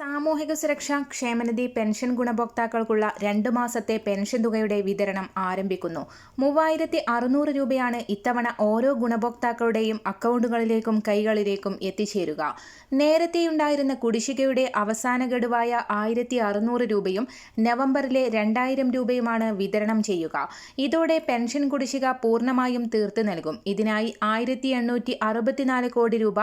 സാമൂഹിക സുരക്ഷാ ക്ഷേമനിധി പെൻഷൻ ഗുണഭോക്താക്കൾക്കുള്ള രണ്ട് മാസത്തെ പെൻഷൻ തുകയുടെ വിതരണം ആരംഭിക്കുന്നു. മൂവായിരത്തി അറുന്നൂറ് രൂപയാണ് ഇത്തവണ ഓരോ ഗുണഭോക്താക്കളുടെയും അക്കൗണ്ടുകളിലേക്കും കൈകളിലേക്കും എത്തിച്ചേരുക. നേരത്തെയുണ്ടായിരുന്ന കുടിശ്ശികയുടെ അവസാന ഗഡുവായ ആയിരത്തി അറുന്നൂറ് രൂപയും നവംബറിലെ രണ്ടായിരം രൂപയുമാണ് വിതരണം ചെയ്യുക. ഇതോടെ പെൻഷൻ കുടിശ്ശിക പൂർണമായും തീർത്തു നൽകും. ഇതിനായി ആയിരത്തി കോടി രൂപ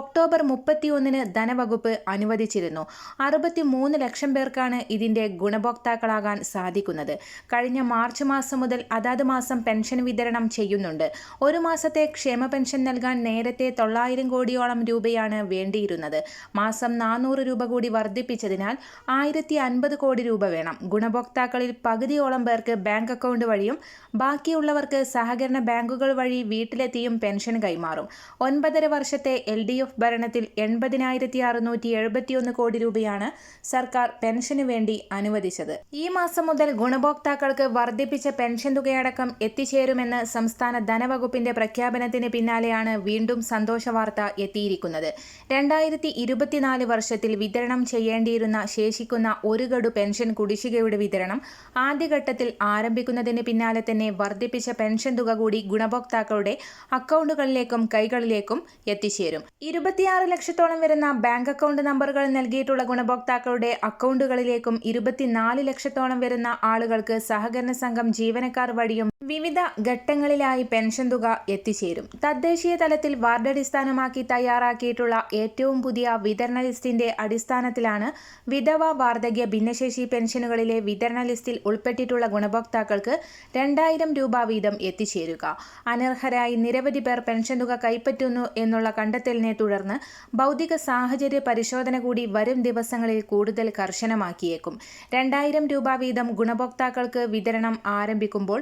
ഒക്ടോബർ മുപ്പത്തിയൊന്നിന് ധനവകുപ്പ് അനുവദിച്ചിരുന്നു. അറുപത്തി മൂന്ന് ലക്ഷം പേർക്കാണ് ഇതിന്റെ ഗുണഭോക്താക്കളാകാൻ സാധിക്കുന്നത്. കഴിഞ്ഞ മാർച്ച് മാസം മുതൽ അതാത് മാസം പെൻഷൻ വിതരണം ചെയ്യുന്നുണ്ട്. ഒരു മാസത്തെ ക്ഷേമ പെൻഷൻ നൽകാൻ നേരത്തെ തൊള്ളായിരം കോടിയോളം രൂപയാണ് വേണ്ടിയിരുന്നത്. മാസം നാനൂറ് രൂപ കൂടി വർദ്ധിപ്പിച്ചതിനാൽ ആയിരത്തി അൻപത് കോടി രൂപ വേണം. ഗുണഭോക്താക്കളിൽ പകുതിയോളം പേർക്ക് ബാങ്ക് അക്കൗണ്ട് വഴിയും ബാക്കിയുള്ളവർക്ക് സഹകരണ ബാങ്കുകൾ വഴി വീട്ടിലെത്തിയും പെൻഷൻ കൈമാറും. ഒൻപതര വർഷത്തെ എൽ ഡി എഫ് ഭരണത്തിൽ എൺപതിനായിരത്തി അറുന്നൂറ്റി എഴുപത്തിയൊന്ന് കോടി രൂപയാണ് സർക്കാർ പെൻഷന് വേണ്ടി അനുവദിച്ചത്. ഈ മാസം മുതൽ ഗുണഭോക്താക്കൾക്ക് വർദ്ധിപ്പിച്ച പെൻഷൻ തുകയടക്കം എത്തിച്ചേരുമെന്ന് സംസ്ഥാന ധനവകുപ്പിന്റെ പ്രഖ്യാപനത്തിന് പിന്നാലെയാണ് വീണ്ടും സന്തോഷ വാർത്ത എത്തിയിരിക്കുന്നത്. രണ്ടായിരത്തി ഇരുപത്തിനാല് വർഷത്തിൽ വിതരണം ചെയ്യേണ്ടിയിരുന്ന ശേഷിക്കുന്ന ഒരു ഗഡു പെൻഷൻ കുടിശ്ശികയുടെ വിതരണം ആദ്യഘട്ടത്തിൽ ആരംഭിക്കുന്നതിന് പിന്നാലെ തന്നെ വർദ്ധിപ്പിച്ച പെൻഷൻ തുക കൂടി ഗുണഭോക്താക്കളുടെ അക്കൗണ്ടുകളിലേക്കും കൈകളിലേക്കും എത്തിച്ചേരും. ഇരുപത്തിയാറ് ലക്ഷത്തോളം വരുന്ന ബാങ്ക് അക്കൗണ്ട് നമ്പറുകൾ നൽകിയിട്ടുള്ള ഗുണഭോക്താക്കളുടെ അക്കൗണ്ടുകളിലേക്കും ഇരുപത്തിനാല് ലക്ഷത്തോളം വരുന്ന ആളുകൾക്ക് സഹകരണ സംഘം ജീവനക്കാർ വഴിയും വിവിധ ഘട്ടങ്ങളിലായി പെൻഷൻ തുക എത്തിച്ചേരും. തദ്ദേശീയ തലത്തിൽ വാർഡ് അടിസ്ഥാനമാക്കി തയ്യാറാക്കിയിട്ടുള്ള ഏറ്റവും പുതിയ വിതരണ ലിസ്റ്റിന്റെ അടിസ്ഥാനത്തിലാണ് വിധവ വാർദ്ധക്യ ഭിന്നശേഷി പെൻഷനുകളിലെ വിതരണ ലിസ്റ്റിൽ ഉൾപ്പെട്ടിട്ടുള്ള ഗുണഭോക്താക്കൾക്ക് രണ്ടായിരം രൂപ വീതം എത്തിച്ചേരുക. അനർഹരായി നിരവധി പേർ പെൻഷൻ തുക കൈപ്പറ്റുന്നു എന്നുള്ള കണ്ടെത്തലിനെ തുടർന്ന് ഭൗതിക സാഹചര്യ പരിശോധന കൂടി വരും ദിവസങ്ങളിൽ കൂടുതൽ കർശനമാക്കിയേക്കും. രണ്ടായിരം രൂപ വീതം ഗുണഭോക്താക്കൾക്ക് വിതരണം ആരംഭിക്കുമ്പോൾ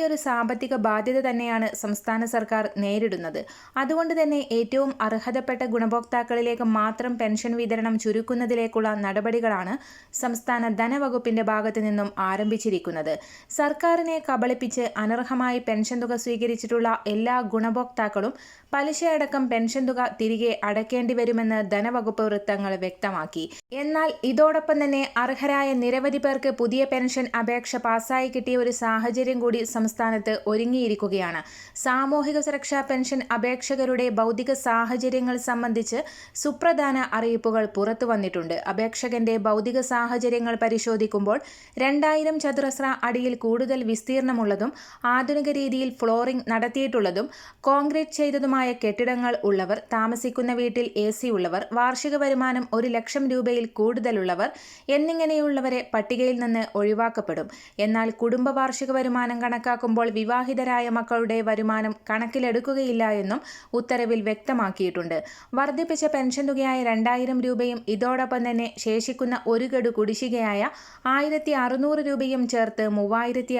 വലിയൊരു സാമ്പത്തിക ബാധ്യത തന്നെയാണ് സംസ്ഥാന സർക്കാർ നേരിടുന്നത്. അതുകൊണ്ട് തന്നെ ഏറ്റവും അർഹതപ്പെട്ട ഗുണഭോക്താക്കളിലേക്ക് മാത്രം പെൻഷൻ വിതരണം ചുരുക്കുന്നതിലേക്കുള്ള നടപടികളാണ് സംസ്ഥാന ധനവകുപ്പിന്റെ ഭാഗത്തു നിന്നും ആരംഭിച്ചിരിക്കുന്നത്. സർക്കാരിനെ കബളിപ്പിച്ച് അനർഹമായി പെൻഷൻ തുക സ്വീകരിച്ചിട്ടുള്ള എല്ലാ ഗുണഭോക്താക്കളും പലിശയടക്കം പെൻഷൻ തുക തിരികെ അടയ്ക്കേണ്ടി വരുമെന്ന് ധനവകുപ്പ് വൃത്തങ്ങൾ വ്യക്തമാക്കി. എന്നാൽ ഇതോടൊപ്പം തന്നെ അർഹരായ നിരവധി പേർക്ക് പുതിയ പെൻഷൻ അപേക്ഷ പാസ്സായി കിട്ടിയ ഒരു സാഹചര്യം കൂടി സംസ്ഥാനത്ത് ഒരുങ്ങിയിരിക്കുകയാണ്. സാമൂഹിക സുരക്ഷാ പെൻഷൻ അപേക്ഷകരുടെ ഭൗതിക സാഹചര്യങ്ങൾ സംബന്ധിച്ച് സുപ്രധാന അറിയിപ്പുകൾ പുറത്തു വന്നിട്ടുണ്ട്. അപേക്ഷകന്റെ ഭൗതിക സാഹചര്യങ്ങൾ പരിശോധിക്കുമ്പോൾ രണ്ടായിരം ചതുരശ്ര അടിയിൽ കൂടുതൽ വിസ്തീർണമുള്ളതും ആധുനിക രീതിയിൽ ഫ്ലോറിംഗ് നടത്തിയിട്ടുള്ളതും കോൺക്രീറ്റ് ചെയ്തതുമായ കെട്ടിടങ്ങൾ ഉള്ളവർ താമസിക്കുന്ന വീട്ടിൽ എ സി ഉള്ളവർ വാർഷിക വരുമാനം ഒരു ലക്ഷം രൂപയിൽ കൂടുതലുള്ളവർ എന്നിങ്ങനെയുള്ളവരെ പട്ടികയിൽ നിന്ന് ഒഴിവാക്കപ്പെടും. എന്നാൽ കുടുംബ വാർഷിക വരുമാനം കണക്കാക്കുമ്പോൾ വിവാഹിതരായ മക്കളുടെ വരുമാനം കണക്കിലെടുക്കുകയില്ല എന്നും ഉത്തരവിൽ വ്യക്തമാക്കിയിട്ടുണ്ട്. വർദ്ധിപ്പിച്ച പെൻഷൻ തുകയായ രണ്ടായിരം രൂപയും ഇതോടൊപ്പം തന്നെ ശേഷിക്കുന്ന ഒരു ഗഡു കുടിശ്ശികയായ ആയിരത്തി രൂപയും ചേർത്ത് മൂവായിരത്തി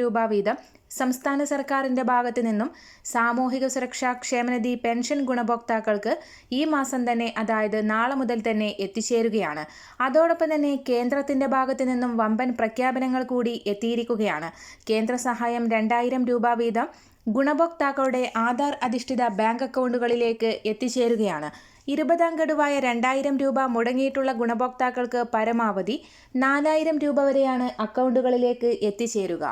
രൂപ വീതം സംസ്ഥാന സർക്കാരിന്റെ ഭാഗത്തു നിന്നും സാമൂഹിക സുരക്ഷാ ക്ഷേമനിധി പെൻഷൻ ഗുണഭോക്താക്കൾക്ക് ഈ മാസം തന്നെ അതായത് നാളെ മുതൽ തന്നെ എത്തിച്ചേരുകയാണ്. അതോടൊപ്പം തന്നെ കേന്ദ്രത്തിന്റെ ഭാഗത്തു നിന്നും വമ്പൻ പ്രഖ്യാപനങ്ങൾ കൂടി എത്തിയിരിക്കുകയാണ്. കേന്ദ്ര സഹായം രണ്ടായിരം രൂപ വീതം ഗുണഭോക്താക്കളുടെ ആധാർ അധിഷ്ഠിത ബാങ്ക് അക്കൗണ്ടുകളിലേക്ക് എത്തിച്ചേരുകയാണ്. ഇരുപതാം ഗഡുവായ രണ്ടായിരം രൂപ മുടങ്ങിയിട്ടുള്ള ഗുണഭോക്താക്കൾക്ക് പരമാവധി നാലായിരം രൂപ വരെയാണ് അക്കൗണ്ടുകളിലേക്ക് എത്തിച്ചേരുക.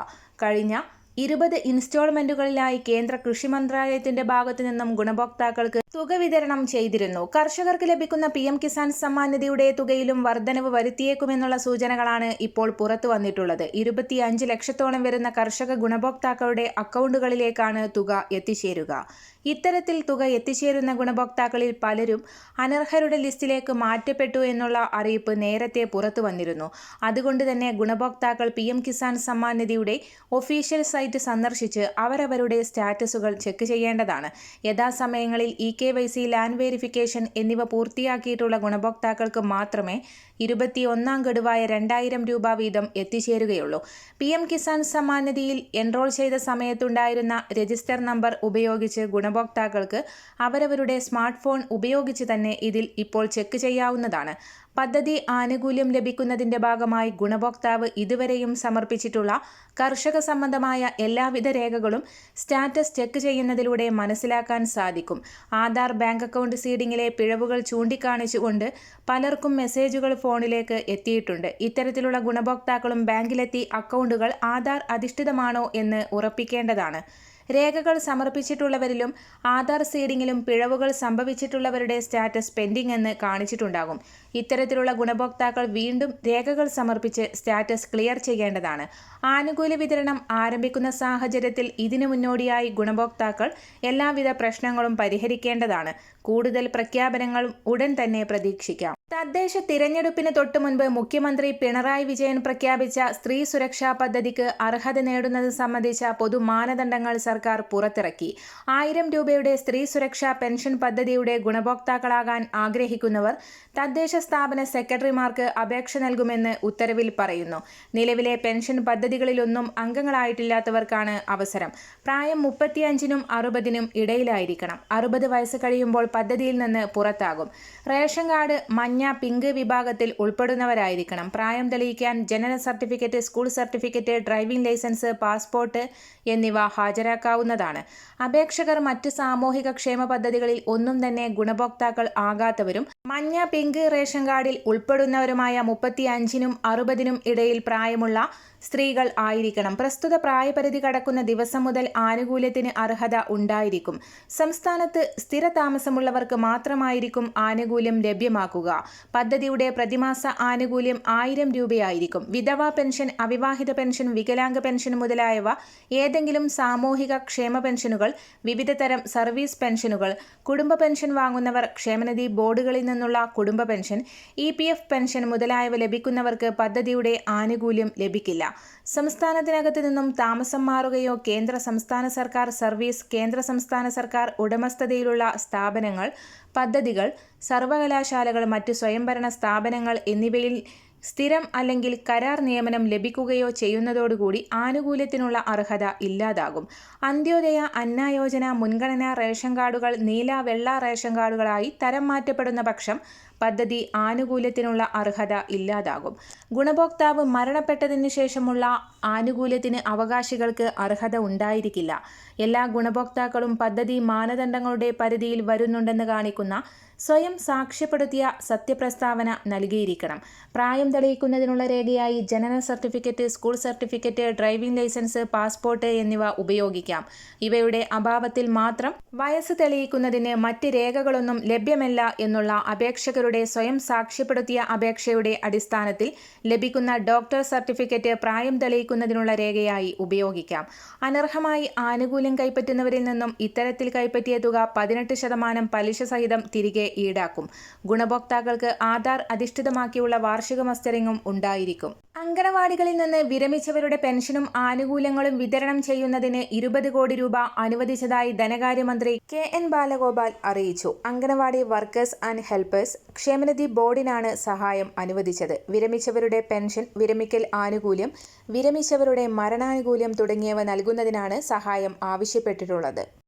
കഴിഞ്ഞ ഇരുപത് ഇൻസ്റ്റാൾമെന്റുകളിലായി കേന്ദ്ര കൃഷി മന്ത്രാലയത്തിന്റെ ഭാഗത്തു നിന്നും ഗുണഭോക്താക്കൾക്ക് തുക വിതരണം ചെയ്തിരുന്നു. കർഷകർക്ക് ലഭിക്കുന്ന പി എം കിസാൻ സമ്മാൻ നിധിയുടെ തുകയിലും വർധനവ് വരുത്തിയേക്കുമെന്നുള്ള സൂചനകളാണ് ഇപ്പോൾ പുറത്തു വന്നിട്ടുള്ളത്. ഇരുപത്തിയഞ്ച് ലക്ഷത്തോളം വരുന്ന കർഷക ഗുണഭോക്താക്കളുടെ അക്കൗണ്ടുകളിലേക്കാണ് തുക എത്തിച്ചേരുക. ഇത്തരത്തിൽ തുക എത്തിച്ചേരുന്ന ഗുണഭോക്താക്കളിൽ പലരും അനർഹരുടെ ലിസ്റ്റിലേക്ക് മാറ്റപ്പെട്ടു എന്നുള്ള അറിയിപ്പ് നേരത്തെ പുറത്തു വന്നിരുന്നു. അതുകൊണ്ട് തന്നെ ഗുണഭോക്താക്കൾ പി എം കിസാൻ സമ്മാൻ നിധിയുടെ ഒഫീഷ്യൽ സൈറ്റ് സന്ദർശിച്ച് അവരവരുടെ സ്റ്റാറ്റസുകൾ ചെക്ക് ചെയ്യേണ്ടതാണ്. യഥാസമയങ്ങളിൽ e K Y C land verification എന്നിവ പൂർത്തിയാക്കിയിട്ടുള്ള ഗുണഭോക്താക്കൾക്ക് മാത്രമേ ഇരുപത്തി ഒന്നാം ഗഡുവായ രണ്ടായിരം രൂപ വീതം എത്തിച്ചേരുകയുള്ളൂ. P M Kisan Samman enrol ചെയ്ത സമയത്തുണ്ടായിരുന്ന രജിസ്റ്റർ നമ്പർ ഉപയോഗിച്ച് ഗുണഭോക്താക്കൾക്ക് അവരവരുടെ സ്മാർട്ട് ഫോൺ ഉപയോഗിച്ച് തന്നെ ഇതിൽ ഇപ്പോൾ ചെക്ക് ചെയ്യാവുന്നതാണ്. പദ്ധതി ആനുകൂല്യം ലഭിക്കുന്നതിന്റെ ഭാഗമായി ഗുണഭോക്താവ് ഇതുവരെയും സമർപ്പിച്ചിട്ടുള്ള കർഷക സംബന്ധമായ എല്ലാവിധ രേഖകളും സ്റ്റാറ്റസ് ചെക്ക് ചെയ്യുന്നതിലൂടെ മനസ്സിലാക്കാൻ സാധിക്കും. ആധാർ ബാങ്ക് അക്കൗണ്ട് സീഡിങ്ങിലെ പിഴവുകൾ ചൂണ്ടിക്കാണിച്ചുകൊണ്ട് പലർക്കും മെസ്സേജുകൾ ഫോണിലേക്ക് എത്തിയിട്ടുണ്ട്. ഇത്തരത്തിലുള്ള ഗുണഭോക്താക്കളും ബാങ്കിലെത്തി അക്കൗണ്ടുകൾ ആധാർ അധിഷ്ഠിതമാണോ എന്ന് ഉറപ്പിക്കേണ്ടതാണ്. രേഖകൾ സമർപ്പിച്ചിട്ടുള്ളവരിലും ആധാർ സീഡിങ്ങിലും പിഴവുകൾ സംഭവിച്ചിട്ടുള്ളവരുടെ സ്റ്റാറ്റസ് പെൻഡിംഗ് എന്ന് കാണിച്ചിട്ടുണ്ടാകും. ഇത്തരത്തിലുള്ള ഗുണഭോക്താക്കൾ വീണ്ടും രേഖകൾ സമർപ്പിച്ച് സ്റ്റാറ്റസ് ക്ലിയർ ചെയ്യേണ്ടതാണ്. ആനുകൂല്യ വിതരണം ആരംഭിക്കുന്ന സാഹചര്യത്തിൽ ഇതിനു മുന്നോടിയായി ഗുണഭോക്താക്കൾ എല്ലാവിധ പ്രശ്നങ്ങളും പരിഹരിക്കേണ്ടതാണ്. കൂടുതൽ പ്രഖ്യാപനങ്ങളും ഉടൻ തന്നെ പ്രതീക്ഷിക്കാം. തദ്ദേശ തിരഞ്ഞെടുപ്പിന് തൊട്ടു മുൻപ് മുഖ്യമന്ത്രി പിണറായി വിജയൻ പ്രഖ്യാപിച്ച സ്ത്രീ സുരക്ഷാ പദ്ധതിക്ക് അർഹത നേടുന്നത് സംബന്ധിച്ച പൊതു മാനദണ്ഡങ്ങൾ സർക്കാർ പുറത്തിറക്കി. ആയിരം രൂപയുടെ സ്ത്രീ സുരക്ഷാ പെൻഷൻ പദ്ധതിയുടെ ഗുണഭോക്താക്കളാകാൻ ആഗ്രഹിക്കുന്നവർ തദ്ദേശ സ്ഥാപന സെക്രട്ടറിമാർക്ക് അപേക്ഷ നൽകുമെന്ന് ഉത്തരവിൽ പറയുന്നു. നിലവിലെ പെൻഷൻ പദ്ധതികളിലൊന്നും അംഗങ്ങളായിട്ടില്ലാത്തവർക്കാണ് അവസരം. പ്രായം മുപ്പത്തിയഞ്ചിനും അറുപതിനും ഇടയിലായിരിക്കണം. അറുപത് വയസ്സ് കഴിയുമ്പോൾ പദ്ധതിയിൽ നിന്ന് പുറത്താകും. റേഷൻ കാർഡ് മഞ്ഞ പിങ്ക് വിഭാഗത്തിൽ ഉൾപ്പെടുന്നവരായിരിക്കണം. പ്രായം തെളിയിക്കാൻ ജനന certificate school certificate driving licence passport എന്നിവ ഹാജരാക്കാവുന്നതാണ് അപേക്ഷകർ മറ്റ് സാമൂഹിക ക്ഷേമ പദ്ധതികളിൽ ഒന്നും തന്നെ ഗുണഭോക്താക്കൾ ആകാത്തവരും മഞ്ഞ പിങ്ക് റേഷൻ കാർഡിൽ ഉൾപ്പെടുന്നവരുമായ മുപ്പത്തി അഞ്ചിനും അറുപതിനും ഇടയിൽ പ്രായമുള്ള സ്ത്രീകൾ ആയിരിക്കണം. പ്രസ്തുത പ്രായപരിധി കടക്കുന്ന ദിവസം മുതൽ ആനുകൂല്യത്തിന് അർഹത ഉണ്ടായിരിക്കും. സംസ്ഥാനത്ത് സ്ഥിര താമസമുള്ളവർക്ക് മാത്രമായിരിക്കും ആനുകൂല്യം ലഭ്യമാക്കുക. പദ്ധതിയുടെ പ്രതിമാസ ആനുകൂല്യം ആയിരം രൂപയായിരിക്കും. വിധവാ പെൻഷൻ അവിവാഹിത പെൻഷൻ വികലാംഗ പെൻഷൻ മുതലായവ ഏതെങ്കിലും സാമൂഹിക ക്ഷേമ പെൻഷനുകൾ വിവിധ തരം സർവീസ് പെൻഷനുകൾ കുടുംബ പെൻഷൻ വാങ്ങുന്നവർ ക്ഷേമനിധി ബോർഡുകളിൽ നിന്നുള്ള കുടുംബ pension E P F pension മുതലായവ ലഭിക്കുന്നവർക്ക് പദ്ധതിയുടെ ആനുകൂല്യം ലഭിക്കില്ല. സംസ്ഥാനത്തിനകത്ത് നിന്നും താമസം മാറുകയോ കേന്ദ്ര സംസ്ഥാന സർക്കാർ സർവീസ് കേന്ദ്ര സംസ്ഥാന സർക്കാർ ഉടമസ്ഥതയിലുള്ള സ്ഥാപനങ്ങൾ പദ്ധതികൾ സർവകലാശാലകൾ മറ്റ് സ്വയംഭരണ സ്ഥാപനങ്ങൾ എന്നിവയിൽ സ്ഥിരം അല്ലെങ്കിൽ കരാർ നിയമനം ലഭിക്കുകയോ ചെയ്യുന്നതോടുകൂടി ആനുകൂല്യത്തിനുള്ള അർഹത ഇല്ലാതാകും. അന്ത്യോദയ അന്നായോജന മുൻഗണനാ റേഷൻ കാർഡുകൾ നീല വെള്ള റേഷൻ കാർഡുകളായി തരം മാറ്റപ്പെടുന്ന പക്ഷം പദ്ധതി ആനുകൂല്യത്തിനുള്ള അർഹത ഇല്ലാതാകും. ഗുണഭോക്താവ് മരണപ്പെട്ടതിന് ശേഷമുള്ള ആനുകൂല്യത്തിന് അവകാശികൾക്ക് അർഹത ഉണ്ടായിരിക്കില്ല. എല്ലാ ഗുണഭോക്താക്കളും പദ്ധതി മാനദണ്ഡങ്ങളുടെ പരിധിയിൽ വരുന്നുണ്ടെന്ന് കാണിക്കുന്ന സ്വയം സാക്ഷ്യപ്പെടുത്തിയ സത്യപ്രസ്താവന നൽകിയിരിക്കണം. പ്രായം തെളിയിക്കുന്നതിനുള്ള രേഖയായി ജനന certificate school certificate driving licence passport എന്നിവ ഉപയോഗിക്കാം. ഇവയുടെ അഭാവത്തിൽ മാത്രം വയസ്സ് തെളിയിക്കുന്നതിന് മറ്റ് രേഖകളൊന്നും ലഭ്യമല്ല എന്നുള്ള അപേക്ഷകരുടെ സ്വയം സാക്ഷ്യപ്പെടുത്തിയ അപേക്ഷയുടെ അടിസ്ഥാനത്തിൽ ലഭിക്കുന്ന ഡോക്ടർ സർട്ടിഫിക്കറ്റ് പ്രായം തെളിയിക്കുന്നതിനുള്ള രേഖയായി ഉപയോഗിക്കാം. അനർഹമായി ആനുകൂല്യം കൈപ്പറ്റുന്നവരിൽ നിന്നും ഇത്തരത്തിൽ കൈപ്പറ്റിയ തുക പതിനെട്ട് ശതമാനം പലിശ സഹിതം തിരികെ ഈടാക്കും. ഗുണഭോക്താക്കൾക്ക് ആധാർ അധിഷ്ഠിതമാക്കിയുള്ള വാർഷിക മസ്റ്ററിങ്ങും ഉണ്ടായിരിക്കും. അങ്കണവാടികളിൽ നിന്ന് വിരമിച്ചവരുടെ പെൻഷനും ആനുകൂല്യങ്ങളും വിതരണം ചെയ്യുന്നതിന് ഇരുപത് കോടി രൂപ അനുവദിച്ചതായി ധനകാര്യമന്ത്രി കെ എൻ ബാലഗോപാൽ അറിയിച്ചു. അങ്കണവാടി വർക്കേഴ്സ് ആൻഡ് ഹെൽപ്പേഴ്സ് ക്ഷേമനിധി ബോർഡിനാണ് സഹായം അനുവദിച്ചത്. വിരമിച്ചവരുടെ പെൻഷൻ വിരമിക്കൽ ആനുകൂല്യം വിരമിച്ചവരുടെ മരണാനുകൂല്യം തുടങ്ങിയവ നൽകുന്നതിനാണ് സഹായം ആവശ്യപ്പെട്ടിട്ടുള്ളത്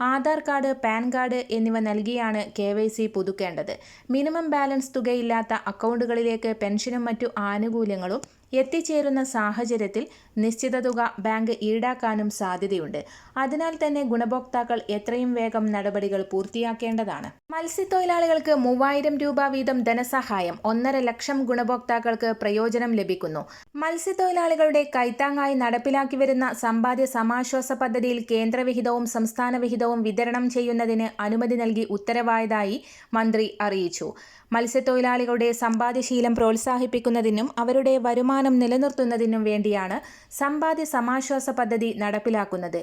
Aadhaar card PAN card എന്നിവ നൽകിയാണ് കെ വൈ സി പുതുക്കേണ്ടത്. മിനിമം ബാലൻസ് തുകയില്ലാത്ത അക്കൗണ്ടുകളിലേക്ക് പെൻഷനും മറ്റു ആനുകൂല്യങ്ങളും എത്തിച്ചേരുന്ന സാഹചര്യത്തിൽ നിശ്ചിത തുക ബാങ്ക് ഈടാക്കാനും സാധ്യതയുണ്ട്. അതിനാൽ തന്നെ ഗുണഭോക്താക്കൾ എത്രയും വേഗം നടപടികൾ പൂർത്തിയാക്കേണ്ടതാണ്. മത്സ്യത്തൊഴിലാളികൾക്ക് മൂവായിരം രൂപ വീതം ധനസഹായം ഒന്നര ലക്ഷം ഗുണഭോക്താക്കൾക്ക് പ്രയോജനം ലഭിക്കുന്നു. മത്സ്യത്തൊഴിലാളികളുടെ കൈത്താങ്ങായി നടപ്പിലാക്കി വരുന്ന സമ്പാദ്യ സമാശ്വാസ പദ്ധതിയിൽ കേന്ദ്രവിഹിതവും സംസ്ഥാന വിഹിതവും വിതരണം ചെയ്യുന്നതിന് അനുമതി നൽകി ഉത്തരവായതായി മന്ത്രി അറിയിച്ചു. മത്സ്യത്തൊഴിലാളികളുടെ സമ്പാദ്യശീലം പ്രോത്സാഹിപ്പിക്കുന്നതിനും അവരുടെ വരുമാനം നിലനിർത്തുന്നതിനും വേണ്ടിയാണ് സമ്പാദ്യ സമാശ്വാസ പദ്ധതി നടപ്പിലാക്കുന്നത്.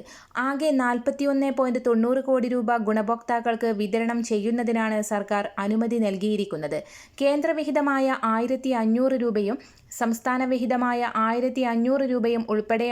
ആകെ നാൽപ്പത്തിയൊന്ന് പോയിന്റ് തൊണ്ണൂറ് കോടി രൂപ ഗുണഭോക്താക്കൾക്ക് വിതരണം ചെയ്യുന്നതിനാണ് സർക്കാർ അനുമതി നൽകിയിരിക്കുന്നത്. കേന്ദ്രവിഹിതമായ ആയിരത്തി അഞ്ഞൂറ് രൂപയും സംസ്ഥാന വിഹിതമായ ആയിരത്തി അഞ്ഞൂറ് രൂപയും ഉൾപ്പെടെ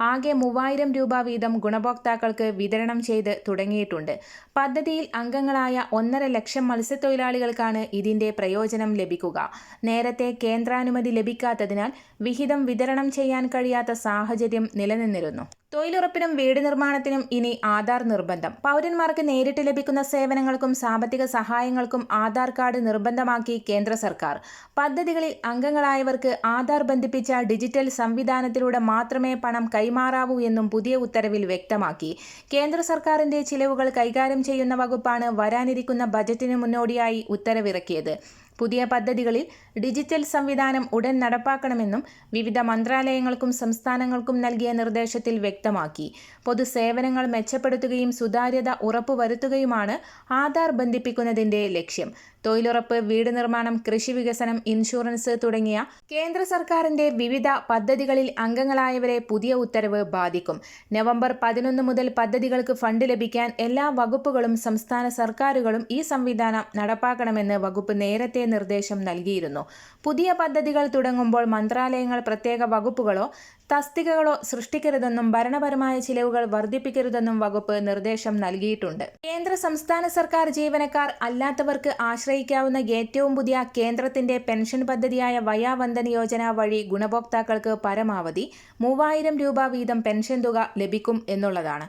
ആകെ മൂവായിരം രൂപ വീതം ഗുണഭോക്താക്കൾക്ക് വിതരണം ചെയ്ത് തുടങ്ങിയിട്ടുണ്ട്. പദ്ധതിയിൽ അംഗങ്ങളായ ഒന്നര ലക്ഷം മത്സ്യത്തൊഴിലാളികൾക്കാണ് ഇതിന്റെ പ്രയോജനം ലഭിക്കുക. നേരത്തെ കേന്ദ്രാനുമതി ലഭിക്കാത്തതിനാൽ വിഹിതം വിതരണം ചെയ്യാൻ കഴിയാത്ത സാഹചര്യം നിലനിന്നിരുന്നു. തൊഴിലുറപ്പിനും വീട് നിർമ്മാണത്തിനും ഇനി ആധാർ നിർബന്ധം. പൗരന്മാർക്ക് നേരിട്ട് ലഭിക്കുന്ന സേവനങ്ങൾക്കും സാമ്പത്തിക സഹായങ്ങൾക്കും ആധാർ കാർഡ് നിർബന്ധമാക്കി കേന്ദ്ര സർക്കാർ. പദ്ധതികളിൽ അംഗങ്ങളായവർക്ക് ആധാർ ബന്ധിപ്പിച്ച ഡിജിറ്റൽ സംവിധാനത്തിലൂടെ മാത്രമേ പണം കൈമാറാവൂ എന്നും പുതിയ ഉത്തരവിൽ വ്യക്തമാക്കി. കേന്ദ്ര സർക്കാരിന്റെ ചിലവുകൾ കൈകാര്യം ചെയ്യുന്ന വകുപ്പാണ് വരാനിരിക്കുന്ന ബജറ്റിന് മുന്നോടിയായി ഉത്തരവിറക്കിയത്. പുതിയ പദ്ധതികളിൽ ഡിജിറ്റൽ സംവിധാനം ഉടൻ നടപ്പാക്കണമെന്നും വിവിധ മന്ത്രാലയങ്ങൾക്കും സംസ്ഥാനങ്ങൾക്കും നൽകിയ നിർദ്ദേശത്തിൽ വ്യക്തമാക്കി. പൊതുസേവനങ്ങൾ മെച്ചപ്പെടുത്തുകയും സുതാര്യത ഉറപ്പുവരുത്തുകയുമാണ് ആധാർ ബന്ധിപ്പിക്കുന്നതിന്റെ ലക്ഷ്യം. തൊഴിലുറപ്പ് വീട് നിർമ്മാണം കൃഷി വികസനം ഇൻഷുറൻസ് തുടങ്ങിയ കേന്ദ്ര സർക്കാരിന്റെ വിവിധ പദ്ധതികളിൽ അംഗങ്ങളായവരെ പുതിയ ഉത്തരവ് ബാധിക്കും. നവംബർ പതിനൊന്ന് മുതൽ പദ്ധതികൾക്ക് ഫണ്ട് ലഭിക്കാൻ എല്ലാ വകുപ്പുകളും സംസ്ഥാന സർക്കാരുകളും ഈ സംവിധാനം നടപ്പാക്കണമെന്ന് വകുപ്പ് നേരത്തെ നിർദ്ദേശം നൽകിയിരുന്നു. പുതിയ പദ്ധതികൾ തുടങ്ങുമ്പോൾ മന്ത്രാലയങ്ങൾ പ്രത്യേക വകുപ്പുകളോ തസ്തികകളോ സൃഷ്ടിക്കരുതെന്നും ഭരണപരമായ ചിലവുകൾ വർദ്ധിപ്പിക്കരുതെന്നും വകുപ്പ് നിർദ്ദേശം നൽകിയിട്ടുണ്ട്. കേന്ദ്ര സംസ്ഥാന സർക്കാർ ജീവനക്കാർ അല്ലാത്തവർക്ക് ആശ്രയിക്കാവുന്ന ഏറ്റവും പുതിയ കേന്ദ്രത്തിന്റെ പെൻഷൻ പദ്ധതിയായ വയാവന്ദൻ യോജന വഴി ഗുണഭോക്താക്കൾക്ക് പരമാവധി മൂവായിരം രൂപ വീതം പെൻഷൻ തുക ലഭിക്കും എന്നുള്ളതാണ്.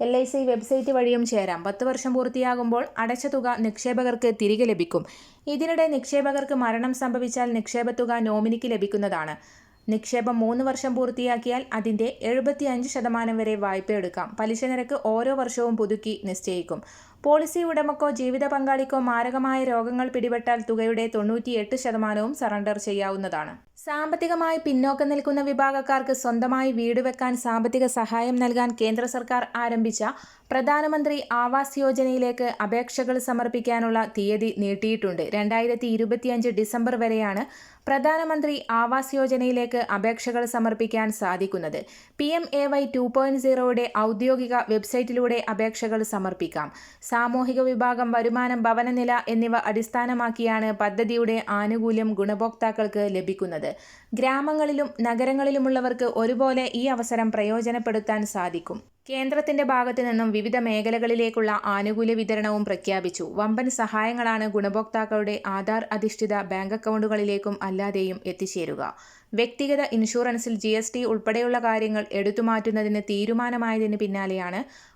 എൽ ഐ സി വെബ്സൈറ്റ് വഴിയും ചേരാം. പത്ത് വർഷം പൂർത്തിയാകുമ്പോൾ അടച്ച തുക നിക്ഷേപകർക്ക് തിരികെ ലഭിക്കും. ഇതിനിടെ നിക്ഷേപകർക്ക് മരണം സംഭവിച്ചാൽ നിക്ഷേപത്തുക നോമിനിക്ക് ലഭിക്കുന്നതാണ്. നിക്ഷേപം മൂന്ന് വർഷം പൂർത്തിയാക്കിയാൽ അതിന്റെ എഴുപത്തിയഞ്ച് ശതമാനം വരെ വായ്പ എടുക്കാം പലിശ നിരക്ക് ഓരോ വർഷവും പുതുക്കി നിശ്ചയിക്കും. പോളിസി ഉടമക്കോ ജീവിത പങ്കാളിക്കോ മാരകമായ രോഗങ്ങൾ പിടിപെട്ടാൽ തുകയുടെ തൊണ്ണൂറ്റിയെട്ട് ശതമാനവും സറണ്ടർ ചെയ്യാവുന്നതാണ്. സാമ്പത്തികമായി പിന്നോക്കം നിൽക്കുന്ന വിഭാഗക്കാർക്ക് സ്വന്തമായി വീട് വെക്കാൻ സാമ്പത്തിക സഹായം നൽകാൻ കേന്ദ്ര സർക്കാർ ആരംഭിച്ച പ്രധാനമന്ത്രി ആവാസ് യോജനയിലേക്ക് അപേക്ഷകൾ സമർപ്പിക്കാനുള്ള തീയതി നീട്ടിയിട്ടുണ്ട്. രണ്ടായിരത്തി ഇരുപത്തിയഞ്ച് ഡിസംബർ വരെയാണ് പ്രധാനമന്ത്രി ആവാസ് യോജനയിലേക്ക് അപേക്ഷകൾ സമർപ്പിക്കാൻ സാധിക്കുന്നത്. P M A Y two point സീറോയുടെ ഔദ്യോഗിക വെബ്സൈറ്റിലൂടെ അപേക്ഷകൾ സമർപ്പിക്കാം. സാമൂഹിക വിഭാഗം വരുമാനം ഭവനനില എന്നിവ അടിസ്ഥാനമാക്കിയാണ് പദ്ധതിയുടെ ആനുകൂല്യം ഗുണഭോക്താക്കൾക്ക് ലഭിക്കുന്നത്. ഗ്രാമങ്ങളിലും നഗരങ്ങളിലുമുള്ളവർക്ക് ഒരുപോലെ ഈ അവസരം പ്രയോജനപ്പെടുത്താൻ സാധിക്കും. കേന്ദ്രത്തിന്റെ ഭാഗത്തു നിന്നും വിവിധ മേഖലകളിലേക്കുള്ള ആനുകൂല്യ വിതരണവും പ്രഖ്യാപിച്ചു. വമ്പൻ സഹായങ്ങളാണ് ഗുണഭോക്താക്കളുടെ ആധാർ അധിഷ്ഠിത ബാങ്ക് അക്കൗണ്ടുകളിലേക്കും അല്ലാതെയും എത്തിച്ചേരുക. വ്യക്തിഗത ഇൻഷുറൻസിൽ ജി ഉൾപ്പെടെയുള്ള കാര്യങ്ങൾ എടുത്തുമാറ്റുന്നതിന് തീരുമാനമായതിന് പിന്നാലെയാണ്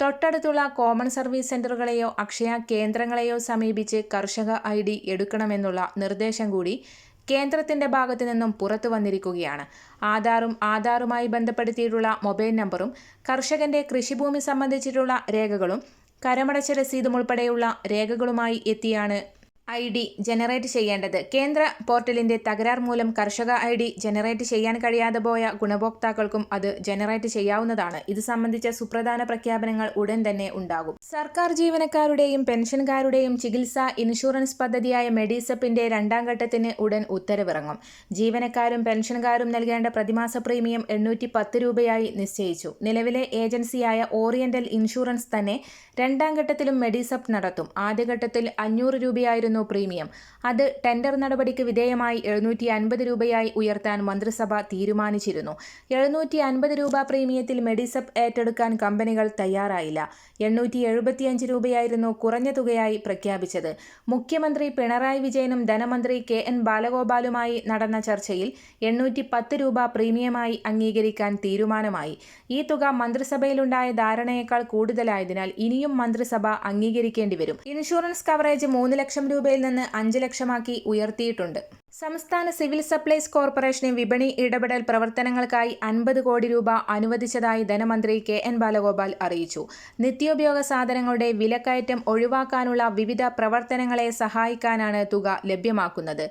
തൊട്ടടുത്തുള്ള കോമൺ സർവീസ് സെന്ററുകളെയോ അക്ഷയ കേന്ദ്രങ്ങളെയോ സമീപിച്ച് കർഷക ഐ ഡി എടുക്കണമെന്നുള്ള നിർദ്ദേശം കൂടി കേന്ദ്രത്തിന്റെ ഭാഗത്തു നിന്നും പുറത്തു വന്നിരിക്കുകയാണ്. ആധാറും ആധാറുമായി ബന്ധപ്പെടുത്തിയിട്ടുള്ള മൊബൈൽ നമ്പറും കർഷകന്റെ കൃഷിഭൂമി സംബന്ധിച്ചിട്ടുള്ള രേഖകളും കരമടച്ച രസീതും ഉൾപ്പെടെയുള്ള രേഖകളുമായി എത്തിയാണ് ഐ ഡി ജനറേറ്റ് ചെയ്യേണ്ടത്. കേന്ദ്ര പോർട്ടലിന്റെ തകരാർ മൂലം കർഷക ഐ ഡി ജനറേറ്റ് ചെയ്യാൻ കഴിയാതെ പോയ ഗുണഭോക്താക്കൾക്കും അത് ജനറേറ്റ് ചെയ്യാവുന്നതാണ്. ഇത് സംബന്ധിച്ച സുപ്രധാന പ്രഖ്യാപനങ്ങൾ ഉടൻ തന്നെ ഉണ്ടാകും. സർക്കാർ ജീവനക്കാരുടെയും പെൻഷൻകാരുടെയും ചികിത്സാ ഇൻഷുറൻസ് പദ്ധതിയായ മെഡിസപ്പിന്റെ രണ്ടാം ഘട്ടത്തിന് ഉടൻ ഉത്തരവിറങ്ങും. ജീവനക്കാരും പെൻഷൻകാരും നൽകേണ്ട പ്രതിമാസ പ്രീമിയം എണ്ണൂറ്റി പത്ത് രൂപയായി നിശ്ചയിച്ചു. നിലവിലെ ഏജൻസിയായ ഓറിയന്റൽ ഇൻഷുറൻസ് തന്നെ രണ്ടാം ഘട്ടത്തിലും മെഡിസപ്പ് നടത്തും. ആദ്യഘട്ടത്തിൽ അഞ്ഞൂറ് രൂപയായിരുന്നു പ്രീമിയം. അത് ടെൻഡർ നടപടിക്ക് വിധേയമായി എഴുന്നൂറ്റി അൻപത് രൂപയായി ഉയർത്താൻ മന്ത്രിസഭ തീരുമാനിച്ചിരുന്നു. എഴുന്നൂറ്റി അൻപത് രൂപ പ്രീമിയത്തിൽ മെഡിസപ്പ് ഏറ്റെടുക്കാൻ കമ്പനികൾ തയ്യാറായില്ല. എണ്ണൂറ്റി എഴുപത്തിയഞ്ച് രൂപയായിരുന്നു കുറഞ്ഞ തുകയായി പ്രഖ്യാപിച്ചത്. മുഖ്യമന്ത്രി പിണറായി വിജയനും ധനമന്ത്രി കെ എൻ ബാലഗോപാലുമായി നടന്ന ചർച്ചയിൽ എണ്ണൂറ്റി പത്ത് രൂപ പ്രീമിയമായി അംഗീകരിക്കാൻ തീരുമാനമായി. ഈ തുക മന്ത്രിസഭയിലുണ്ടായ ധാരണയേക്കാൾ കൂടുതലായതിനാൽ ഇനിയും മന്ത്രിസഭ അംഗീകരിക്കേണ്ടി വരും ഇൻഷുറൻസ് കവറേജ് മൂന്ന് ലക്ഷം രൂപയിൽ നിന്ന് അഞ്ച് ലക്ഷമാക്കി ഉയർത്തിയിട്ടുണ്ട്. സംസ്ഥാന സിവിൽ സപ്ലൈസ് കോർപ്പറേഷന് വിപണി ഇടപെടൽ പ്രവർത്തനങ്ങൾക്കായി അൻപത് കോടി രൂപ അനുവദിച്ചതായി ധനമന്ത്രി കെ എൻ ബാലഗോപാൽ അറിയിച്ചു. നിത്യോപയോഗ സാധനങ്ങളുടെ വിലക്കയറ്റം ഒഴിവാക്കാനുള്ള വിവിധ പ്രവർത്തനങ്ങളെ സഹായിക്കാനാണ് തുക ലഭ്യമാക്കുന്നത്.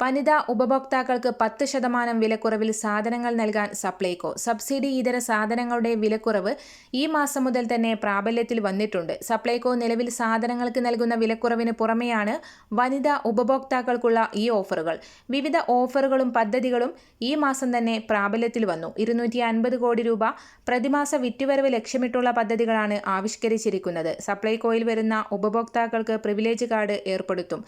വനിതാ ഉപഭോക്താക്കൾക്ക് പത്ത് ശതമാനം വിലക്കുറവിൽ സാധനങ്ങൾ നൽകാൻ സപ്ലൈകോ. സബ്സിഡി ഇതര സാധനങ്ങളുടെ വിലക്കുറവ് ഈ മാസം മുതൽ തന്നെ പ്രാബല്യത്തിൽ വന്നിട്ടുണ്ട്. സപ്ലൈകോ നിലവിൽ സാധനങ്ങൾക്ക് നൽകുന്ന വിലക്കുറവിന് പുറമെയാണ് വനിതാ ഉപഭോക്താക്കൾക്കുള്ള ഈ ഓഫറുകൾ. വിവിധ ഓഫറുകളും പദ്ധതികളും ഈ മാസം തന്നെ പ്രാബല്യത്തിൽ വന്നു. ഇരുന്നൂറ്റി കോടി രൂപ പ്രതിമാസ വിറ്റുവരവ് ലക്ഷ്യമിട്ടുള്ള പദ്ധതികളാണ് ആവിഷ്കരിച്ചിരിക്കുന്നത്. സപ്ലൈകോയിൽ വരുന്ന ഉപഭോക്താക്കൾക്ക് പ്രിവിലേജ് കാർഡ് ഏർപ്പെടുത്തും.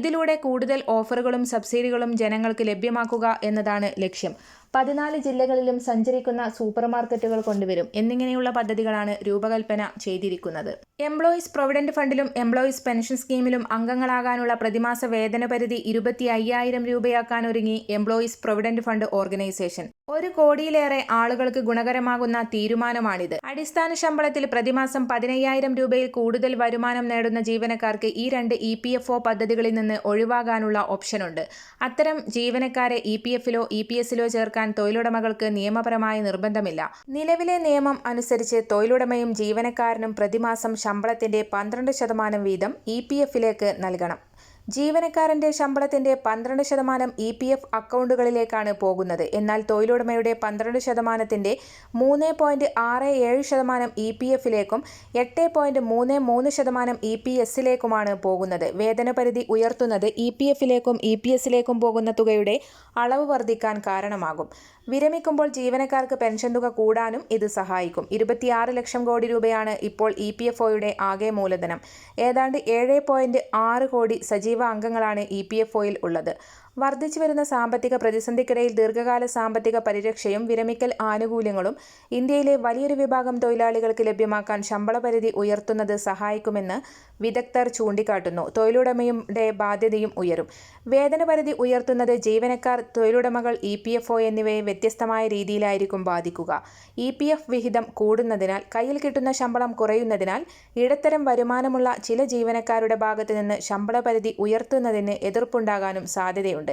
ഇതിലൂടെ കൂടുതൽ ഓഫറുകളും സബ്സിഡികളും ജനങ്ങൾക്ക് ലഭ്യമാക്കുക എന്നതാണ് ലക്ഷ്യം. പതിനാല് ജില്ലകളിലും സഞ്ചരിക്കുന്ന സൂപ്പർ മാർക്കറ്റുകൾ കൊണ്ടുവരും എന്നിങ്ങനെയുള്ള പദ്ധതികളാണ് രൂപകൽപ്പന ചെയ്തിരിക്കുന്നത്. എംപ്ലോയീസ് പ്രൊവിഡന്റ് ഫണ്ടിലും എംപ്ലോയീസ് പെൻഷൻ സ്കീമിലും അംഗങ്ങളാകാനുള്ള പ്രതിമാസ വേതന പരിധി ഇരുപത്തി അയ്യായിരം രൂപയാക്കാനൊരുങ്ങി എംപ്ലോയീസ് പ്രൊവിഡന്റ് ഫണ്ട് ഓർഗനൈസേഷൻ. ഒരു കോടിയിലേറെ ആളുകൾക്ക് ഗുണകരമാകുന്ന തീരുമാനമാണിത്. അടിസ്ഥാന ശമ്പളത്തിൽ പ്രതിമാസം പതിനയ്യായിരം രൂപയിൽ കൂടുതൽ വരുമാനം നേടുന്ന ജീവനക്കാർക്ക് ഈ രണ്ട് ഇ പി എഫ് ഒ പദ്ധതികളിൽ നിന്ന് ഒഴിവാകാനുള്ള ഓപ്ഷനുണ്ട്. അത്തരം ജീവനക്കാരെ ഇ പി എഫിലോ ഇ പി എസിലോ ചേർക്കാൻ തൊഴിലുടമകൾക്ക് നിയമപരമായ നിർബന്ധമില്ല. നിലവിലെ നിയമം അനുസരിച്ച് തൊഴിലുടമയും ജീവനക്കാരനും പ്രതിമാസം ശമ്പളത്തിന്റെ പന്ത്രണ്ട് ശതമാനം വീതം ഇ പി എഫിലേക്ക് നൽകണം. ജീവനക്കാരന്റെ ശമ്പളത്തിന്റെ പന്ത്രണ്ട് ശതമാനം ഇ പി എഫ് അക്കൗണ്ടുകളിലേക്കാണ് പോകുന്നത്. എന്നാൽ തൊഴിലുടമയുടെ പന്ത്രണ്ട് ശതമാനത്തിന്റെ മൂന്ന് പോയിന്റ് ആറ് ഏഴ് ശതമാനം ഇ പി എഫിലേക്കും എട്ട് പോയിന്റ് മൂന്ന് മൂന്ന് ശതമാനം ഇ പി എസിലേക്കുമാണ് പോകുന്നത്. വേതന പരിധി ഉയർത്തുന്നത് ഇ പി എഫിലേക്കും ഇ പി എസിലേക്കും പോകുന്ന തുകയുടെ അളവ് വർദ്ധിക്കാൻ കാരണമാകും. വിരമിക്കുമ്പോൾ ജീവനക്കാർക്ക് പെൻഷൻ തുക കൂടാനും ഇത് സഹായിക്കും. ഇരുപത്തിയാറ് ലക്ഷം കോടി രൂപയാണ് ഇപ്പോൾ ഇ പി എഫ് ഒയുടെ ആകെ മൂലധനം. ഏതാണ്ട് ഏഴ് പോയിന്റ് ആറ് കോടി സജീവ അംഗങ്ങളാണ് ഇ പി എഫ് ഒയിൽ ഉള്ളത്. വർദ്ധിച്ചു വരുന്ന സാമ്പത്തിക പ്രതിസന്ധിക്കിടയിൽ ദീർഘകാല സാമ്പത്തിക പരിരക്ഷയും വിരമിക്കൽ ആനുകൂല്യങ്ങളും ഇന്ത്യയിലെ വലിയൊരു വിഭാഗം തൊഴിലാളികൾക്ക് ലഭ്യമാക്കാൻ ശമ്പള പരിധി ഉയർത്തുന്നത് സഹായിക്കുമെന്ന് വിദഗ്ധർ ചൂണ്ടിക്കാട്ടുന്നു. തൊഴിലുടമയുടെ ബാധ്യതയും ഉയരും. വേതന പരിധി ഉയർത്തുന്നത് ജീവനക്കാർ തൊഴിലുടമകൾ ഇ പി എഫ് ഒ എന്നിവയെ വ്യത്യസ്തമായ രീതിയിലായിരിക്കും ബാധിക്കുക. ഇ പി എഫ് വിഹിതം കൂടുന്നതിനാൽ കയ്യിൽ കിട്ടുന്ന ശമ്പളം കുറയുന്നതിനാൽ ഇടത്തരം വരുമാനമുള്ള ചില ജീവനക്കാരുടെ ഭാഗത്തു നിന്ന് ശമ്പള പരിധി ഉയർത്തുന്നതിന് എതിർപ്പുണ്ടാകാനും സാധ്യതയുണ്ട്.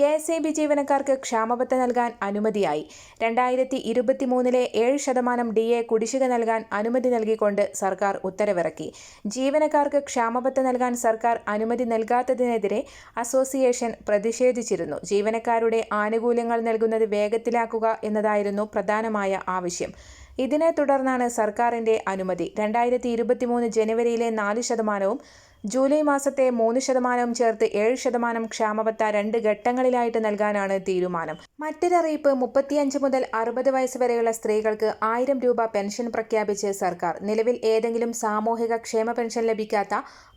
കെ എസ് ഇ ബി ജീവനക്കാർക്ക് ക്ഷാമബത്ത നൽകാൻ അനുമതിയായി. രണ്ടായിരത്തി ഇരുപത്തി മൂന്നിലെ ഏഴ് ശതമാനം ഡി എ കുടിശ്ശിക നൽകാൻ അനുമതി നൽകിക്കൊണ്ട് സർക്കാർ ഉത്തരവിറക്കി. ജീവനക്കാർക്ക് ക്ഷാമബത്ത നൽകാൻ സർക്കാർ അനുമതി നൽകാത്തതിനെതിരെ അസോസിയേഷൻ പ്രതിഷേധിച്ചിരുന്നു. ജീവനക്കാരുടെ ആനുകൂല്യങ്ങൾ നൽകുന്നത് വേഗത്തിലാക്കുക എന്നതായിരുന്നു പ്രധാനമായ ആവശ്യം. ഇതിനെ തുടർന്നാണ് സർക്കാരിന്റെ അനുമതി. രണ്ടായിരത്തി ഇരുപത്തിമൂന്ന് ജനുവരിയിലെ നാല് ശതമാനവും ജൂലൈ മാസത്തെ മൂന്ന് ശതമാനം ചേർത്ത് ഏഴ് ശതമാനം ക്ഷാമബത്ത രണ്ട് ഘട്ടങ്ങളിലായിട്ട് നൽകാനാണ് തീരുമാനം. മറ്റൊരറിയിപ്പ് മുപ്പത്തിയഞ്ച് മുതൽ അറുപത് വയസ്സ് വരെയുള്ള സ്ത്രീകൾക്ക് ആയിരം രൂപ പെൻഷൻ പ്രഖ്യാപിച്ച് സർക്കാർ. നിലവിൽ ഏതെങ്കിലും സാമൂഹിക ക്ഷേമ പെൻഷൻ ലഭിക്കാത്ത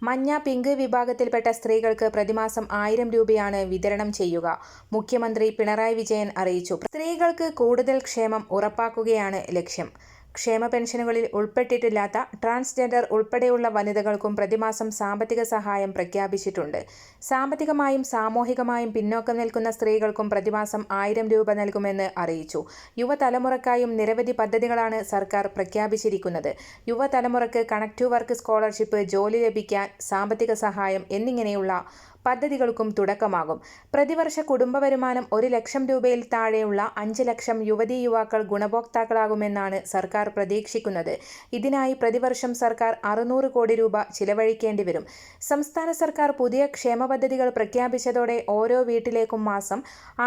മഞ്ഞ പിങ്ക് വിഭാഗത്തിൽപ്പെട്ട സ്ത്രീകൾക്ക് പ്രതിമാസം ആയിരം രൂപയാണ് വിതരണം ചെയ്യുക മുഖ്യമന്ത്രി പിണറായി വിജയൻ അറിയിച്ചു. സ്ത്രീകൾക്ക് കൂടുതൽ ക്ഷേമം ഉറപ്പാക്കുകയാണ് ലക്ഷ്യം. ക്ഷേമ പെൻഷനുകളിൽ ഉൾപ്പെട്ടിട്ടില്ലാത്ത ട്രാൻസ്ജെൻഡർ ഉൾപ്പെടെയുള്ള വനിതകൾക്കും പ്രതിമാസം സാമ്പത്തിക സഹായം പ്രഖ്യാപിച്ചിട്ടുണ്ട്. സാമ്പത്തികമായും സാമൂഹികമായും പിന്നോക്കം നിൽക്കുന്ന സ്ത്രീകൾക്കും പ്രതിമാസം ആയിരം രൂപ നൽകുമെന്ന് അറിയിച്ചു. യുവതലമുറക്കായും നിരവധി പദ്ധതികളാണ് സർക്കാർ പ്രഖ്യാപിച്ചിരിക്കുന്നത്. യുവതലമുറക്ക് കണക്ട് വർക്ക് സ്കോളർഷിപ്പ് ജോലി ലഭിക്കാൻ സാമ്പത്തിക സഹായം എന്നിങ്ങനെയുള്ള പദ്ധതികൾക്കും തുടക്കമാകും. പ്രതിവർഷ കുടുംബ വരുമാനം ഒരു ലക്ഷം രൂപയിൽ താഴെയുള്ള അഞ്ച് ലക്ഷം യുവതീ യുവാക്കൾ ഗുണഭോക്താക്കളാകുമെന്നാണ് സർക്കാർ പ്രതീക്ഷിക്കുന്നത്. ഇതിനായി പ്രതിവർഷം സർക്കാർ അറുന്നൂറ് കോടി രൂപ ചിലവഴിക്കേണ്ടി വരും. സംസ്ഥാന സർക്കാർ പുതിയ ക്ഷേമ പദ്ധതികൾ പ്രഖ്യാപിച്ചതോടെ ഓരോ വീട്ടിലേക്കും മാസം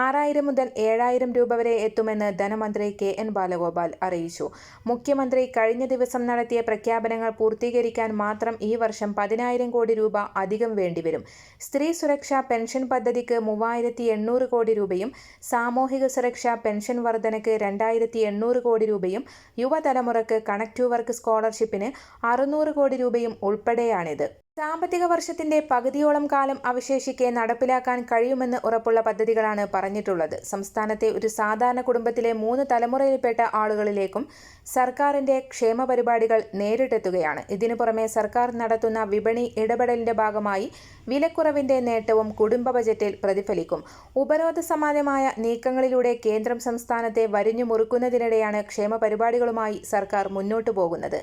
ആറായിരം മുതൽ ഏഴായിരം രൂപ വരെ എത്തുമെന്ന് ധനമന്ത്രി കെ എൻ ബാലഗോപാൽ അറിയിച്ചു. മുഖ്യമന്ത്രി കഴിഞ്ഞ ദിവസം നടത്തിയ പ്രഖ്യാപനങ്ങൾ പൂർത്തീകരിക്കാൻ മാത്രം ഈ വർഷം പതിനായിരം കോടി രൂപ അധികം വേണ്ടിവരും. സ്ത്രീ സുരക്ഷാ പെൻഷൻ പദ്ധതിക്ക് മൂവായിരത്തി എണ്ണൂറ് കോടി രൂപയും സാമൂഹിക സുരക്ഷാ പെൻഷൻ വർധനയ്ക്ക് രണ്ടായിരത്തി എണ്ണൂറ് കോടി രൂപയും യുവതലമുറക്ക് കണക്ട് വർക്ക് സ്കോളർഷിപ്പിന് അറുന്നൂറ് കോടി രൂപയും ഉൾപ്പെടെയാണിത്. സാമ്പത്തിക വർഷത്തിന്റെ പകുതിയോളം കാലം അവശേഷിക്കെ നടപ്പിലാക്കാൻ കഴിയുമെന്ന് ഉറപ്പുള്ള പദ്ധതികളാണ് പറഞ്ഞിട്ടുള്ളത്. സംസ്ഥാനത്തെ ഒരു സാധാരണ കുടുംബത്തിലെ മൂന്ന് തലമുറയിൽപ്പെട്ട ആളുകളിലേക്കും സർക്കാരിന്റെ ക്ഷേമ പരിപാടികൾ നേരിട്ടെത്തുകയാണ്. ഇതിനു പുറമെ സർക്കാർ നടത്തുന്ന വിപണി ഇടപെടലിന്റെ ഭാഗമായി വിലക്കുറവിന്റെ നേട്ടവും കുടുംബ ബജറ്റിൽ പ്രതിഫലിക്കും. ഉപരോധ സമാനമായ നീക്കങ്ങളിലൂടെ കേന്ദ്രം സംസ്ഥാനത്തെ വരിഞ്ഞു മുറുക്കുന്നതിനിടെയാണ് ക്ഷേമ പരിപാടികളുമായി സർക്കാർ മുന്നോട്ടു പോകുന്നത്.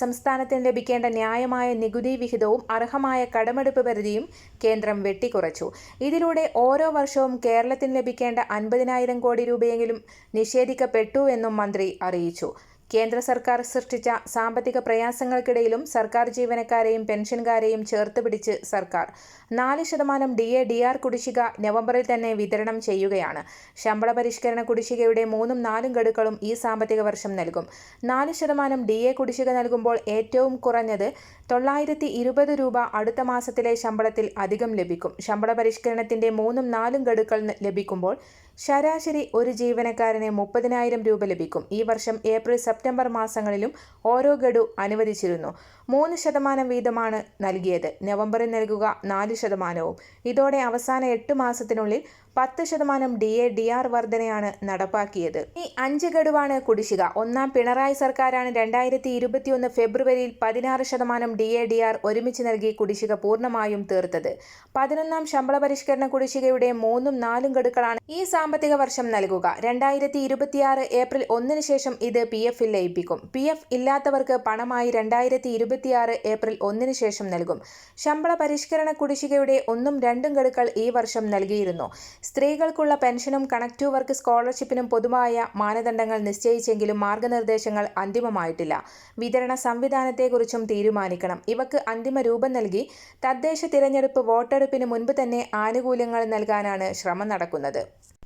സംസ്ഥാനത്തിന് ലഭിക്കേണ്ട ന്യായമായ നികുതി വിഹിതവും അർഹമായ കടമെടുപ്പ് പരിധിയും കേന്ദ്രം വെട്ടിക്കുറച്ചു. ഇതിലൂടെ ഓരോ വർഷവും കേരളത്തിന് ലഭിക്കേണ്ട അൻപതിനായിരം കോടി രൂപയെങ്കിലും നിഷേധിക്കപ്പെട്ടു എന്നും മന്ത്രി അറിയിച്ചു. കേന്ദ്ര സർക്കാർ സൃഷ്ടിച്ച സാമ്പത്തിക പ്രയാസങ്ങൾക്കിടയിലും സർക്കാർ ജീവനക്കാരെയും പെൻഷൻകാരെയും ചേർത്ത് പിടിച്ച് സർക്കാർ നാല് ശതമാനം ഡി എ ഡി ആർ കുടിശ്ശിക നവംബറിൽ തന്നെ വിതരണം ചെയ്യുകയാണ്. ശമ്പള പരിഷ്കരണ കുടിശ്ശികയുടെ മൂന്നും നാലും ഗഡുക്കളും ഈ സാമ്പത്തിക വർഷം നൽകും. നാല് ശതമാനം ഡി എ കുടിശ്ശിക നൽകുമ്പോൾ ഏറ്റവും കുറഞ്ഞത് തൊള്ളായിരത്തി ഇരുപത് രൂപ അടുത്ത മാസത്തിലെ ശമ്പളത്തിൽ അധികം ലഭിക്കും. ശമ്പള പരിഷ്കരണത്തിന്റെ മൂന്നും നാലും ഗഡുക്കൾ ലഭിക്കുമ്പോൾ ശരാശരി ഒരു ജീവനക്കാരന് മുപ്പതിനായിരം രൂപ ലഭിക്കും. ഈ വർഷം ഏപ്രിൽ സെപ്റ്റംബർ മാസങ്ങളിലും ഓരോ ഗഡു അനുവദിച്ചിരുന്നു. മൂന്ന് ശതമാനം വീതമാണ് നൽകിയത്. നവംബറിൽ നൽകുക നാല് ശതമാനവും. ഇതോടെ അവസാന എട്ട് മാസത്തിനുള്ളിൽ പത്ത് ശതമാനം ഡി എ ഡി ആർ വർധനയാണ് നടപ്പാക്കിയത്. ഈ അഞ്ച് ഗഡുവാണ് കുടിശ്ശിക. ഒന്നാം പിണറായി സർക്കാരാണ് രണ്ടായിരത്തി ഇരുപത്തിയൊന്ന് ഫെബ്രുവരിയിൽ പതിനാറ് ശതമാനം ഡി എ ഡി ആർ ഒരുമിച്ച് നൽകി കുടിശ്ശിക പൂർണമായും തീർത്തത്. പതിനൊന്നാം ശമ്പള പരിഷ്കരണ കുടിശ്ശികയുടെ മൂന്നും നാലും ഗഡുക്കളാണ് ഈ സാമ്പത്തിക വർഷം നൽകുക. രണ്ടായിരത്തി ഇരുപത്തിയാറ് ഏപ്രിൽ ഒന്നിന് ശേഷം ഇത് പി എഫിൽ ലയിപ്പിക്കും. പി എഫ് ഇല്ലാത്തവർക്ക് പണമായി രണ്ടായിരത്തി ഇരുപത്തിയാറ് ഏപ്രിൽ ഒന്നിന് ശേഷം നൽകും. ശമ്പള പരിഷ്കരണ കുടിശ്ശികയുടെ ഒന്നും രണ്ടും ഗഡുക്കൾ ഈ വർഷം നൽകിയിരുന്നു. സ്ത്രീകൾക്കുള്ള പെൻഷനും കണക്റ്റീവ് വർക്ക് സ്കോളർഷിപ്പിനും പൊതുവായ മാനദണ്ഡങ്ങൾ നിശ്ചയിച്ചെങ്കിലും മാർഗനിർദ്ദേശങ്ങൾ അന്തിമമായിട്ടില്ല. വിതരണ സംവിധാനത്തെക്കുറിച്ചും തീരുമാനിക്കണം. ഇവക്ക് അന്തിമ രൂപം നൽകി തദ്ദേശ തിരഞ്ഞെടുപ്പ് വോട്ടെടുപ്പിന് മുൻപ് തന്നെ ആനുകൂല്യങ്ങൾ നൽകാനാണ് ശ്രമം നടക്കുന്നത്.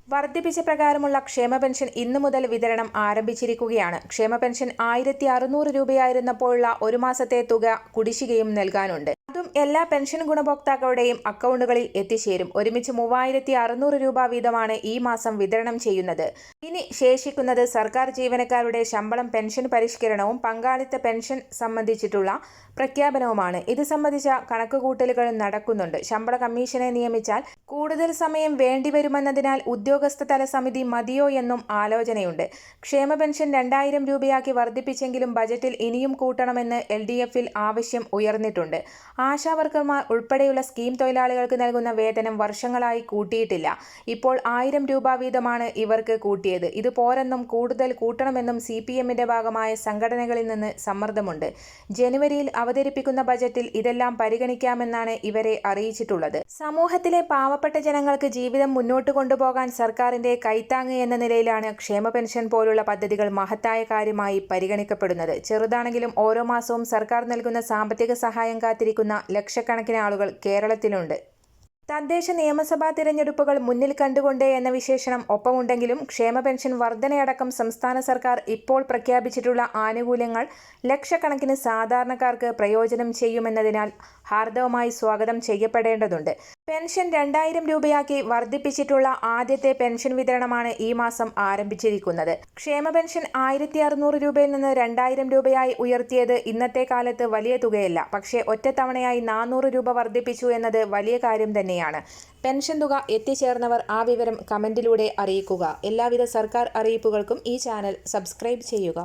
വർദ്ധിപ്പിച്ച പ്രകാരമുള്ള ക്ഷേമ പെൻഷൻ ഇന്നു മുതൽ വിതരണം ആരംഭിച്ചിരിക്കുകയാണ്. ക്ഷേമ പെൻഷൻ ആയിരത്തി അറുന്നൂറ് രൂപയായിരുന്നപ്പോഴുള്ള ഒരു മാസത്തെ തുക കുടിശ്ശികയും നൽകാനുണ്ട്. അതും എല്ലാ പെൻഷൻ ഗുണഭോക്താക്കളുടെയും അക്കൗണ്ടുകളിൽ എത്തിച്ചേരും. ഒരുമിച്ച് മൂവായിരത്തി അറുന്നൂറ് രൂപ വീതമാണ് ഈ മാസം വിതരണം ചെയ്യുന്നത്. ഇനി ശേഷിക്കുന്നത് സർക്കാർ ജീവനക്കാരുടെ ശമ്പളം പെൻഷൻ പരിഷ്കരണവും പങ്കാളിത്ത പെൻഷൻ സംബന്ധിച്ചിട്ടുള്ള പ്രഖ്യാപനവുമാണ്. ഇത് സംബന്ധിച്ച കണക്കുകൂട്ടലുകൾ നടക്കുന്നുണ്ട്. ശമ്പള കമ്മീഷനെ നിയമിച്ചാൽ കൂടുതൽ സമയം വേണ്ടിവരുമെന്നതിനാൽ ഉദ്യോഗസ്ഥ തല സമിതി മതിയോ എന്നും ആലോചനയുണ്ട്. ക്ഷേമ പെൻഷൻ രണ്ടായിരം രൂപയാക്കി വർദ്ധിപ്പിച്ചെങ്കിലും ബജറ്റിൽ ഇനിയും കൂട്ടണമെന്ന് എൽ ഡി എഫിൽ ആവശ്യം ഉയർന്നിട്ടുണ്ട്. ആശാവർക്കർമാർ ഉൾപ്പെടെയുള്ള സ്കീം തൊഴിലാളികൾക്ക് നൽകുന്ന വേതനം വർഷങ്ങളായി കൂട്ടിയിട്ടില്ല. ഇപ്പോൾ ആയിരം രൂപ വീതമാണ് ഇവർക്ക് കൂട്ടിയത്. ഇത് പോരെന്നും കൂടുതൽ കൂട്ടണമെന്നും സി പി എമ്മിന്റെ ഭാഗമായ സംഘടനകളിൽ നിന്ന് സമ്മർദ്ദമുണ്ട്. ജനുവരിയിൽ അവതരിപ്പിക്കുന്ന ബജറ്റിൽ ഇതെല്ലാം പരിഗണിക്കാമെന്നാണ് ഇവരെ അറിയിച്ചിട്ടുള്ളത്. സമൂഹത്തിലെ പാവപ്പെട്ട ജനങ്ങൾക്ക് ജീവിതം മുന്നോട്ട് കൊണ്ടുപോകാൻ സർക്കാരിന്റെ കൈത്താങ് എന്ന നിലയിലാണ് ക്ഷേമ പെൻഷൻ പോലുള്ള പദ്ധതികൾ മഹത്തായ കാര്യമായി പരിഗണിക്കപ്പെടുന്നത്. ചെറുതാണെങ്കിലും ഓരോ മാസവും സർക്കാർ നൽകുന്ന സാമ്പത്തിക സഹായം കാത്തിരിക്കുന്ന ലക്ഷക്കണക്കിന് ആളുകൾ കേരളത്തിലുണ്ട്. തദ്ദേശ നിയമസഭാ തിരഞ്ഞെടുപ്പുകൾ മുന്നിൽ കണ്ടുകൊണ്ടേ എന്ന വിശേഷണം ഒപ്പമുണ്ടെങ്കിലും ക്ഷേമ പെൻഷൻ വർധനയടക്കം സംസ്ഥാന സർക്കാർ ഇപ്പോൾ പ്രഖ്യാപിച്ചിട്ടുള്ള ആനുകൂല്യങ്ങൾ ലക്ഷക്കണക്കിന് സാധാരണക്കാർക്ക് പ്രയോജനം ചെയ്യുമെന്നതിനാൽ ഹാർദവമായി സ്വാഗതം ചെയ്യപ്പെടേണ്ടതുണ്ട്. പെൻഷൻ രണ്ടായിരം രൂപയാക്കി വർദ്ധിപ്പിച്ചിട്ടുള്ള ആദ്യത്തെ പെൻഷൻ വിതരണമാണ് ഈ മാസം ആരംഭിച്ചിരിക്കുന്നത്. ക്ഷേമ പെൻഷൻ ആയിരത്തി അറുന്നൂറ് രൂപയിൽ നിന്ന് രണ്ടായിരം രൂപയായി ഉയർത്തിയത് ഇന്നത്തെ കാലത്ത് വലിയ തുകയല്ല. പക്ഷേ ഒറ്റത്തവണയായി നാനൂറ് രൂപ വർദ്ധിപ്പിച്ചു എന്നത് വലിയ കാര്യം തന്നെയാണ്. പെൻഷൻ തുക എത്തിച്ചേർന്നവർ ആ വിവരം കമന്റിലൂടെ അറിയിക്കുക. എല്ലാവിധ സർക്കാർ അറിയിപ്പുകൾക്കും ഈ ചാനൽ സബ്സ്ക്രൈബ് ചെയ്യുക.